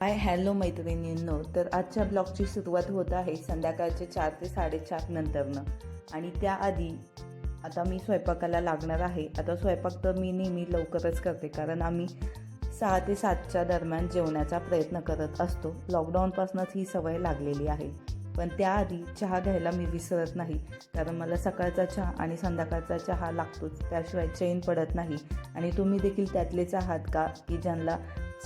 Hi hello मैत्रिणींनो. तर आजच्या ब्लॉगची सुरुवात होत आहे संध्याकाळचे चार ते साडेचार नंतरनं. आणि त्याआधी आता मी स्वयंपाकाला लागणार आहे. आता स्वयंपाक तर मी नेहमी लवकरच करते कारण आम्ही सहा ते सातच्या दरम्यान जेवण्याचा प्रयत्न करत असतो. लॉकडाऊनपासूनच ही सवय लागलेली आहे. पण त्याआधी चहा घ्यायला मी विसरत नाही. कारण मला सकाळचा चहा आणि संध्याकाळचा चहा लागतोच. त्याशिवाय चैन पडत नाही. आणि तुम्ही देखील त्यातलेच आहात का? की ज्यांना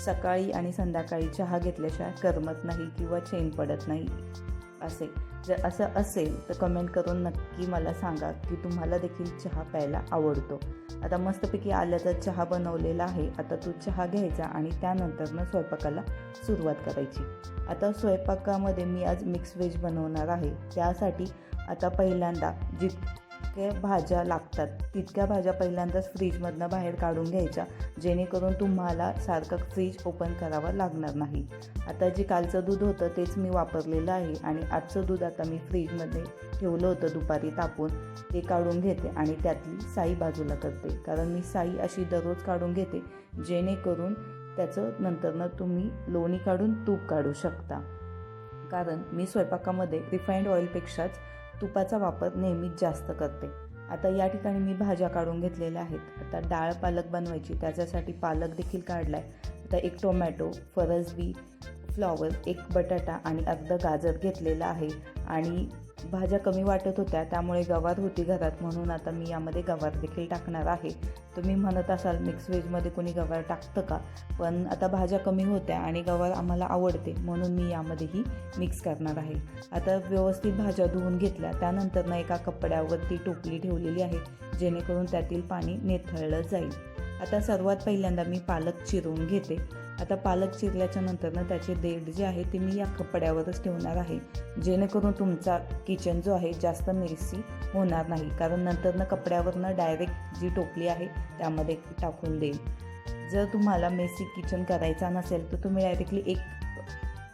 सकाळी आणि संध्याकाळी चहा घेतल्याशिवाय करमत नाही किंवा चैन पडत नाही? असे जर असं असेल तर कमेंट करून नक्की मला सांगा की तुम्हाला देखील चहा प्यायला आवडतो. आता मस्तपैकी आल्याचा चहा बनवलेला आहे. आता तो चहा घ्यायचा आणि त्यानंतरनं स्वयंपाकाला सुरुवात करायची. आता स्वयंपाकामध्ये मी आज मिक्स व्हेज बनवणार आहे. त्यासाठी आता पहिल्यांदा इतक्या भाज्या लागतात तितक्या भाज्या पहिल्यांदाच फ्रीजमधनं बाहेर काढून घ्यायच्या जेणेकरून तुम्हाला सारखं फ्रीज ओपन करावं लागणार नाही. आता जे कालचं दूध होतं तेच मी वापरलेलं आहे आणि आजचं दूध आता मी फ्रीजमध्ये ठेवलं होतं दुपारी तापून ते काढून घेते आणि त्यातली साई बाजूला करते कारण मी साई अशी दररोज काढून घेते जेणेकरून त्याचं नंतरनं तुम्ही लोणी काढून तूप काढू शकता. कारण मी स्वयंपाकामध्ये रिफाईंड ऑइलपेक्षाच तुपाचा वापर नेहमीच जास्त करते. आता या ठिकाणी मी भाज्या काढून घेतलेल्या आहेत. आता डाळ पालक बनवायची त्याच्यासाठी पालक देखील काढला आहे आता एक टोमॅटो फरसबी फ्लॉवर एक बटाटा आणि अर्ध गाजर घेतलेलं आहे. आणि भाज्या कमी वाटत होत्या त्यामुळे गवार होती घरात म्हणून आता मी यामध्ये गवार देखील टाकणार आहे. तुम्ही म्हणत असाल मिक्स व्हेजमध्ये कोणी गवार टाकतं का? पण आता भाज्या कमी होत्या आणि गवार आम्हाला आवडते म्हणून मी यामध्येही मिक्स करणार आहे. आता व्यवस्थित भाज्या धुवून घेतल्या त्यानंतर ना एका कपड्यावरती टोपली ठेवलेली आहे जेणेकरून त्यातील पाणी निथळलं जाईल. आता सर्वात पहिल्यांदा मी पालक चिरून घेते. आता पालक चिरल्याच्या नंतरनं त्याचे देठ जे आहे ते मी या कपड्यावरच ठेवणार आहे. जेणेकरून तुमचा किचन जो आहे जास्त मिरसी होणार नाही. कारण नंतरनं कपड्यावरनं डायरेक्ट जी टोपली आहे त्यामध्ये टाकून देईल. जर तुम्हाला मेसी किचन करायचा नसेल तर तुम्ही डायरेक्टली एक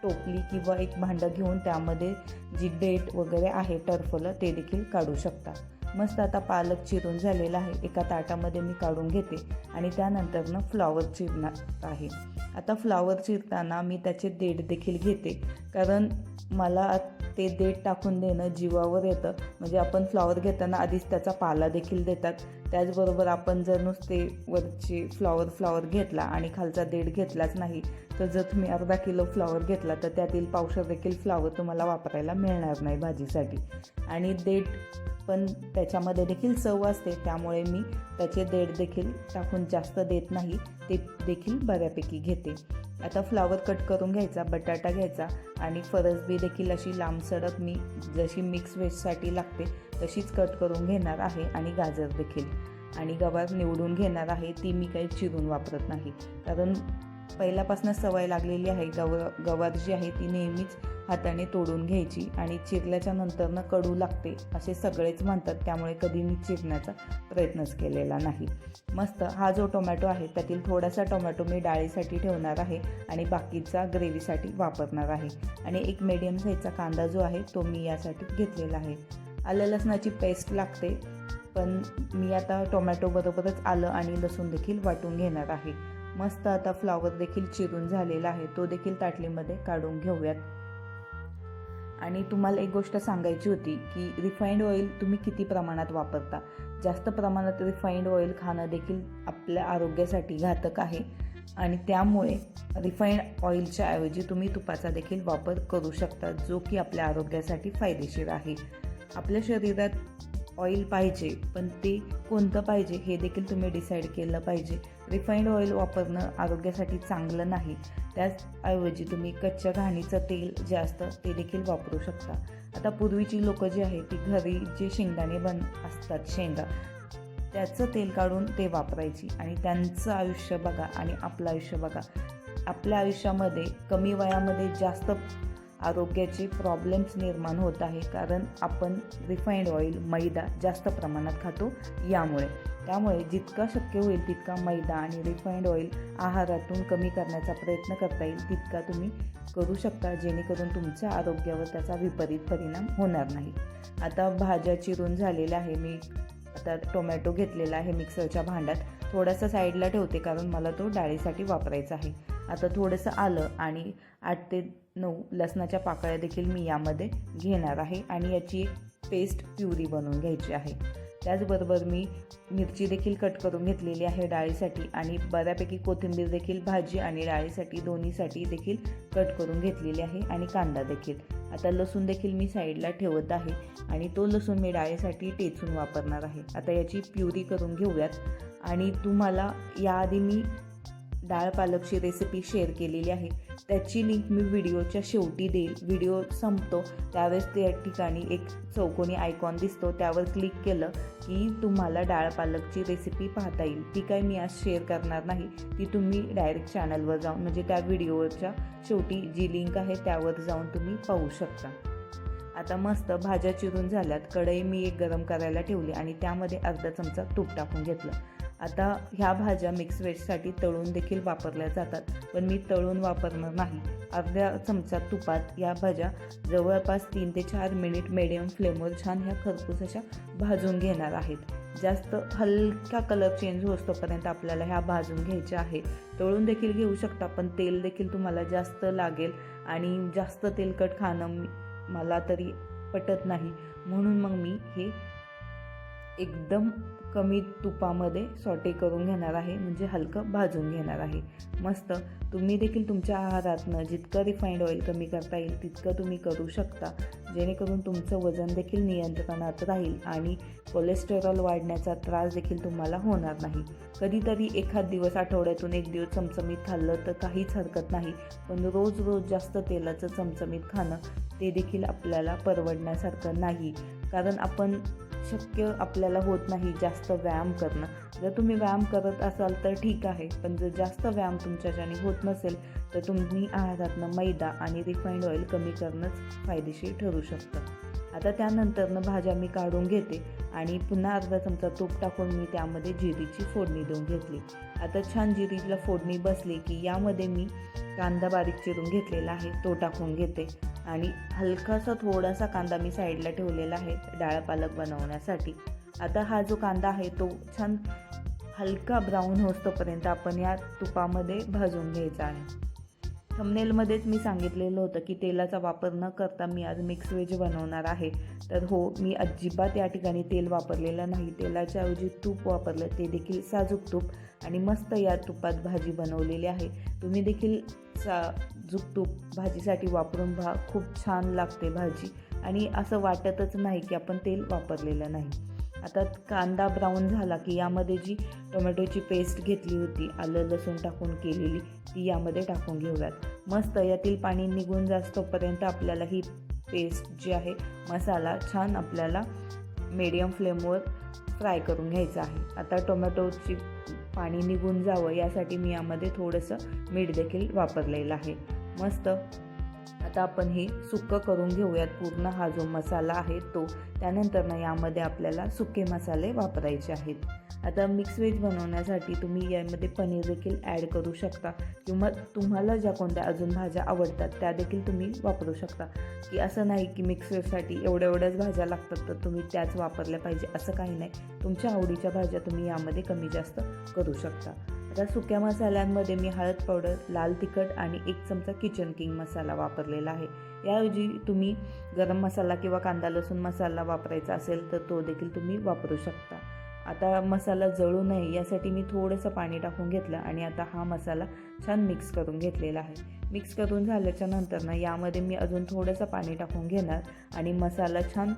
टोपली किंवा एक भांडं घेऊन त्यामध्ये जी डेट वगैरे आहे टर्फलं ते देखील काढू शकता. मस्त आता पालक चिरून झालेला आहे. एका ताटामध्ये मी काढून घेते आणि त्यानंतरनं फ्लॉवर चिरणार आहे. आता फ्लॉवर चिरताना मी त्याचे देठ देखील घेते. कारण मला ते देठ टाकून देणं जीवावर येतं. म्हणजे आपण फ्लॉवर घेताना आधीच त्याचा पाला देखील देतात. त्याचबरोबर आपण जर नुसते वरचे फ्लॉवर फ्लॉवर घेतला आणि खालचा देठ घेतलाच नाही तर जर तुम्ही अर्धा किलो फ्लॉवर घेतला तर त्यातील पावशर देखील फ्लॉवर तुम्हाला वापरायला मिळणार नाही भाजीसाठी. आणि देठ पण त्याच्यामध्ये देखील चव असते त्यामुळे मी त्याचे देठ देखील टाकून जास्त देत नाही. ते देखील बऱ्यापैकी घेते. आता फ्लावर कट करून घ्यायचा बटाटा घ्यायचा आणि फरसबी देखील अशी लांब सडक मी जशी मिक्स व्हेजसाठी लागते तशीच कट करून घेणार आहे आणि गाजर देखील. आणि गवार निवडून घेणार आहे ती मी काही चिरून वापरत नाही. कारण पहिल्यापासून सवय लागलेली आहे. गव गवार जी आहे ती नेहमीच हाताने तोडून घ्यायची आणि चिरल्याच्या नंतरनं कडू लागते असे सगळेच म्हणतात. त्यामुळे कधी मी चिरण्याचा प्रयत्नच केलेला नाही. मस्त हा जो टोमॅटो आहे त्यातील थोडासा टोमॅटो मी डाळीसाठी ठेवणार आहे आणि बाकीचा ग्रेव्हीसाठी वापरणार आहे. आणि एक मीडियम साईजचा कांदा जो आहे तो मी यासाठी घेतलेला आहे. आलं लसणाची पेस्ट लागते पण मी आता टोमॅटोबरोबरच आलं आणि लसूण देखील वाटून घेणार आहे. मस्त आता फ्लावर देखील चिरून झालेला आहे. तो देखील ताटलीमध्ये काढून घेऊयात. आणि तुम्हाला एक गोष्ट सांगायची होती की रिफाईंड ऑइल तुम्ही किती प्रमाणात वापरता? जास्त प्रमाणात रिफाईंड ऑइल खाणं देखील आपल्या आरोग्यासाठी घातक आहे. आणि त्यामुळे रिफाईंड ऑइलच्या ऐवजी तुम्ही तुपाचा देखील वापर करू शकता जो की आपल्या आरोग्यासाठी फायदेशीर आहे. आपल्या शरीरात ऑइल पाहिजे पण ते कोणतं पाहिजे हे देखील तुम्ही डिसाईड केलं पाहिजे. रिफाईंड ऑइल वापरणं आरोग्यासाठी चांगलं नाही. त्याचऐवजी तुम्ही कच्च्या घाणीचं तेल जे असतं ते देखील वापरू शकता. आता पूर्वीची लोकं जी आहेत ती घरी जे शेंगदाणे बन असतात शेंगा त्याचं तेल काढून ते वापरायची. आणि त्यांचं आयुष्य बघा आणि आपलं आयुष्य बघा. आपल्या आयुष्यामध्ये कमी वयामध्ये जास्त आरोग्याचे प्रॉब्लेम्स निर्माण होत आहे. कारण आपण रिफाईंड ऑइल मैदा जास्त प्रमाणात खातो. यामुळे. त्यामुळे जितका शक्य होईल तितका मैदा आणि रिफाईंड ऑइल आहारातून कमी करण्याचा प्रयत्न करता येईल. तितका तुम्ही करू शकता जेणेकरून तुमच्या आरोग्यावर त्याचा विपरीत परिणाम होणार नाही. आता भाज्या चिरून झालेल्या आहे. मी आता टोमॅटो घेतलेला आहे मिक्सरच्या भांड्यात. थोडासा साईडला ठेवते कारण मला तो डाळीसाठी वापरायचा आहे. आता थोडंसं आलं आणि आठ ते नऊ लसणाच्या पाकळ्या देखील मी यामध्ये घेणार आहे आणि याची एक पेस्ट प्युरी बनवून घ्यायची आहे. त्याचबरोबर मी मिरची देखील कट करून घेतलेली आहे डाळीसाठी आणि बऱ्यापैकी कोथिंबीर देखील भाजी आणि डाळीसाठी दोन्हीसाठी देखील कट करून घेतलेली आहे आणि कांदा देखील. आता लसूण देखील मी साईडला ठेवत आहे आणि तो लसूण मी डाळीसाठी टेचून वापरणार आहे. आता याची प्युरी करून घेऊयात आणि तुम्हाला याआधी मी डाळ पालकची रेसिपी शेअर केलेली आहे. त्याची लिंक मी व्हिडिओच्या शेवटी देईल. व्हिडिओ संपतो. त्यावेळेस त्या ठिकाणी एक चौकोनी आयकॉन दिसतो. त्यावर क्लिक केलं की तुम्हाला डाळ पालकची रेसिपी पाहता येईल. ती काय मी आज शेअर करणार नाही. ती तुम्ही डायरेक्ट चॅनलवर जाऊन म्हणजे त्या व्हिडिओच्या शेवटी जी लिंक आहे त्यावर जाऊन तुम्ही पाहू शकता. आता मस्त भाज्या चिरून झाल्यात. कढई मी एक गरम करायला ठेवली आणि त्यामध्ये अर्धा चमचा तूप टाकून घेतलं. आता ह्या भाज्या मिक्स वेजसाठी तळून देखील वापरल्या जातात. पण मी तळून वापरणार नाही. अर्ध्या चमचा तुपात या भाज्या जवळपास तीन ते चार मिनिट मिडियम फ्लेमवर छान ह्या खरपूस भाजून घेणार आहेत. जास्त हलका कलर चेंज होतोपर्यंत आपल्याला ह्या भाजून घ्यायच्या आहे. तळून देखील घेऊ शकता पण तेल देखील तुम्हाला जास्त लागेल आणि जास्त तेलकट खाणं मला तरी पटत नाही. म्हणून मग मी हे एकदम कमी तुपामध्ये सॉटे करून घेणार आहे म्हणजे हलकं भाजून घेणार आहे. मस्त. तुम्ही देखील तुमच्या आहारातनं जितकं रिफाईंड ऑइल कमी करता येईल तितकं तुम्ही करू शकता. जेणेकरून तुमचं वजन देखील नियंत्रणात राहील आणि कोलेस्टेरॉल वाढण्याचा त्रास देखील तुम्हाला होणार नाही. कधीतरी एखाद दिवस आठवड्यातून एक दिवस चमचमीत खाल्लं तर काहीच हरकत नाही पण रोज रोज जास्त तेलाचं चमचमीत खाणं ते देखील आपल्याला परवडण्यासारखं नाही. कारण आपण शक्य आपल्याला होत नाही जास्त व्यायाम करणं. जर तुम्ही व्यायाम करत असाल तर ठीक आहे पण जर जास्त व्यायाम तुमच्याच्याने होत नसेल तर तुम्ही आहारातनं मैदा आणि रिफाईंड ऑइल कमी करणंच फायदेशीर ठरू शकतं. आता त्यानंतरनं भाज्या मी काढून घेते आणि पुन्हा अर्धा चमचा तूप टाकून मी त्यामध्ये जिरीची फोडणी देऊन घेतली. आता छान जिरीला फोडणी बसली की यामध्ये मी कांदा बारीक चिरून घेतलेला आहे तो टाकून घेते. आणि हलकासा थोडासा कांदा मी साईडला ठेवलेला आहे डाळ पालक बनवण्यासाठी. आता हा जो कांदा आहे तो छान हलका ब्राऊन होतोपर्यंत आपण या तुपामध्ये भाजून घ्यायचा आहे. थंबनेलमध्येच मी सांगितलेलं होतं की तेलाचा वापर न करता मी आज मिक्स व्हेज बनवणार आहे. तर हो मी अजिबात या ठिकाणी तेल वापरलेलं नाही. तेलाच्या ऐवजी तूप वापरलं. ते देखील साजूक तूप आणि मस्त या तुपात भाजी बनवलेली आहे. तुम्ही देखील साजूक तूप भाजीसाठी वापरून भा खूप छान लागते भाजी आणि असं वाटतच नाही की आपण तेल वापरलेलं नाही. आता कांदा ब्राऊन झाला की यामध्ये जी टोमॅटोची पेस्ट घेतली होती आलं लसूण टाकून केलेली ती यामध्ये टाकून घेऊयात. मस्त यातील पाणी निघून जास्तोपर्यंत आपल्याला ही पेस्ट जी आहे मसाला छान आपल्याला मीडियम फ्लेमवर फ्राय करून घ्यायचा आहे. आता टोमॅटोची पाणी निघून जावं यासाठी मी यामध्ये थोडंसं मीठ देखील वापरलेलं आहे. मस्त आता आपण हे सुक्कं करून घेऊयात. पूर्ण हा जो मसाला आहे तो त्यानंतर ना यामध्ये आपल्याला सुके मसाले वापरायचे आहेत. आता मिक्स व्हेज बनवण्यासाठी तुम्ही यामध्ये पनीर देखील ॲड करू शकता किंवा तुम्हाला ज्या कोणत्या अजून भाज्या आवडतात त्या देखील तुम्ही वापरू शकता. की असं नाही की मिक्स व्हेजसाठी एवढ्या एवढ्याच भाज्या लागतात तर तुम्ही त्याच वापरल्या पाहिजे असं काही नाही. तुमच्या आवडीच्या भाज्या तुम्ही यामध्ये कमी जास्त करू शकता. आता सुक्या मसाल्यांमध्ये मी हळद पावडर लाल तिखट आणि एक चमचा किचन किंग मसाला वापरलेला आहे. याऐवजी तुम्ही गरम मसाला किंवा कांदा लसूण मसाला वापरायचा असेल तर तो देखील तुम्ही वापरू शकता. आता मसाला जळू नये यासाठी मी थोडंसं पाणी टाकून घेतलं आणि आता हा मसाला छान मिक्स करून घेतलेला आहे. मिक्स करून झाल्याच्यानंतर ना यामध्ये मी अजून थोडंसं पाणी टाकून घेणार आणि मसाला छान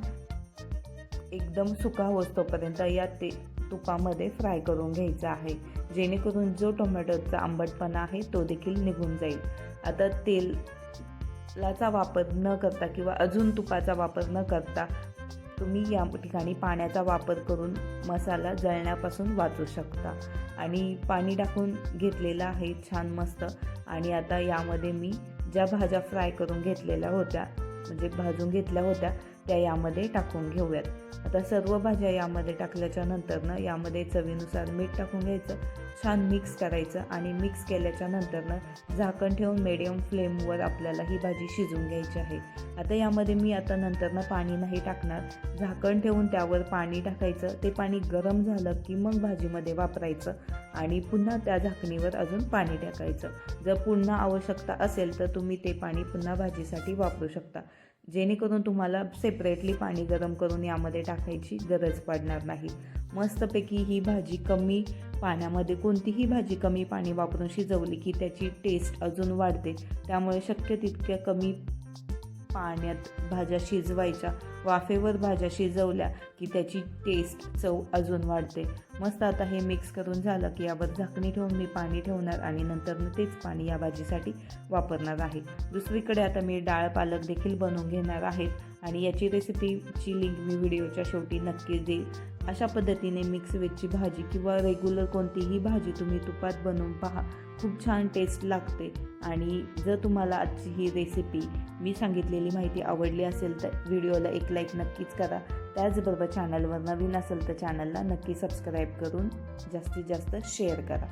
एकदम सुका होतोपर्यंत या ते तुपामध्ये फ्राय करून घ्यायचा आहे. जेणेकरून जो टोमॅटोचा आंबटपणा आहे तो देखील निघून जाईल. आता तेलाचा वापर न करता किंवा अजून तुपाचा वापर न करता तुम्ही या ठिकाणी पाण्याचा वापर करून मसाला जळण्यापासून वाचू शकता. आणि पाणी टाकून घेतलेलं आहे छान मस्त. आणि आता यामध्ये मी ज्या भाज्या फ्राय करून घेतलेल्या होत्या म्हणजे भाजून घेतल्या होत्या त्या यामध्ये टाकून घेऊयात. आता सर्व भाज्या यामध्ये टाकल्याच्या नंतरनं यामध्ये चवीनुसार मीठ टाकून घ्यायचं छान मिक्स करायचं आणि मिक्स केल्याच्या नंतरनं झाकण ठेवून मिडियम फ्लेमवर आपल्याला ही भाजी शिजवून घ्यायची आहे. आता यामध्ये मी आता नंतरनं पाणी नाही टाकणार. झाकण ठेवून त्यावर पाणी टाकायचं. ते पाणी गरम झालं की मग भाजीमध्ये वापरायचं आणि पुन्हा त्या झाकणीवर अजून पाणी टाकायचं. जर पुन्हा आवश्यकता असेल तर तुम्ही ते पाणी पुन्हा भाजीसाठी वापरू शकता. जेणेकरून तुम्हाला सेपरेटली पाणी गरम करून यामध्ये टाकायची गरज पडणार नाही. मस्तपैकी ही भाजी कमी पाण्यामध्ये कोणतीही भाजी कमी पाणी वापरून शिजवली की त्याची टेस्ट अजून वाढते. त्यामुळे शक्य तितक्या कमी पाण्यात भाज्या शिजवायच्या. वाफेवर भाज्या शिजवल्या की त्याची टेस्ट चव अजून वाढते. मस्त आता हे मिक्स करून झालं की यावर झाकणी ठेवून मी पाणी ठेवणार आणि नंतर मी तेच पाणी या भाजीसाठी वापरणार आहे. दुसरीकडे आता मी डाळ पालक देखील बनवून घेणार आहेत आणि याची रेसिपीची लिंक मी व्हिडिओच्या शेवटी नक्कीच देईल. अशा पद्धतीने मिक्स वेजची भाजी किंवा रेग्युलर कोणतीही भाजी तुम्ही तुपात बनवून पहा. खूप छान टेस्ट लागते. आणि जर तुम्हाला आजची ही रेसिपी मी सांगितलेली माहिती आवडली असेल तर व्हिडिओला एक लाईक नक्कीच करा. त्याचबरोबर चॅनलवर नवीन असेल तर चॅनलला नक्की सबस्क्राईब करून जास्तीत जास्त शेअर करा.